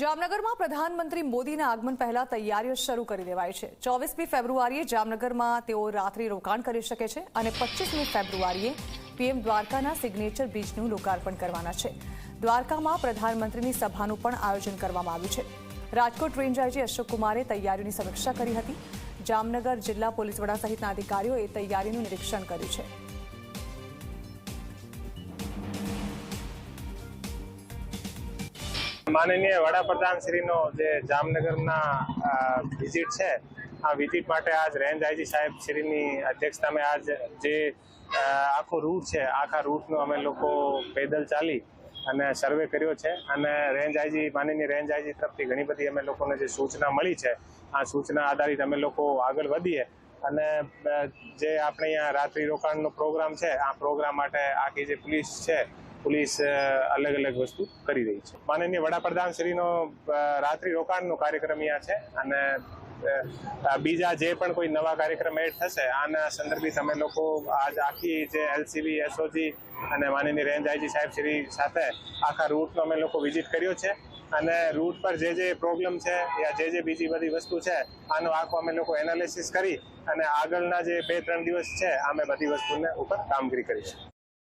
જામનગરમાં પ્રધાનમંત્રી મોદીના આગમન પહેલા તૈયારીઓ શરૂ કરી દેવાઈ છે. ચોવીસમી ફેબ્રુઆરીએ જામનગરમાં તેઓ રાત્રિ રોકાણ કરી શકે છે અને પચીસમી ફેબ્રુઆરીએ પીએમ દ્વારકાના સિગ્નેચર બ્રિજનું લોકાર્પણ કરવાના છે. દ્વારકામાં પ્રધાનમંત્રીની સભાનું પણ આયોજન કરવામાં આવ્યું છે. રાજકોટ રેન્જ અશોક કુમારે તૈયારીઓની સમીક્ષા કરી હતી. જામનગર જિલ્લા પોલીસ વડા સહિતના અધિકારીઓએ તૈયારીનું નિરીક્ષણ કર્યું છે. માનનીય વડાપ્રધાન શ્રીનો જે જામનગરના વિઝિટ છે, આ વિઝિટ માટે આજ રેન્જ આઈજી સાહેબ શ્રીની અધ્યક્ષતામાં આજ જે આખો રૂટ છે, આખા રૂટનો અમે લોકો પેદલ ચાલી અને સર્વે કર્યો છે અને રેન્જ આઈજી માનનીય રેન્જ આઈજી તરફથી ઘણી બધી અમે લોકોને જે સૂચના મળી છે, આ સૂચના આધારિત અમે લોકો આગળ વધીએ અને જે આપણે અહીંયા રાત્રિ રોકાણનો પ્રોગ્રામ છે, આ પ્રોગ્રામ માટે આખી જે પોલીસ છે પોલીસ અલગ અલગ વસ્તુ કરી રહી છે. માનનીય વડાપ્રધાન શ્રીનો રાત્રિ રોકાણનો કાર્યક્રમ અહીંયા છે અને બીજા જે પણ કોઈ નવા કાર્યક્રમ એડ થશે, આના સંદર્ભિત અમે લોકો આજ આખી જે એલસીબી, એસઓજી અને માનનીય રેન્જ આઈજી સાહેબ શ્રી સાથે આખા રૂટનો અમે લોકો વિઝિટ કર્યો છે. અને રૂટ પર જે જે પ્રોબ્લેમ છે યા જે જે બીજી બધી વસ્તુ છે, આનો આખો અમે લોકો એનાલિસિસ કરી અને આગળના જે બે ત્રણ દિવસ છે, અમે બધી વસ્તુને ઉપર કામગીરી કરીશું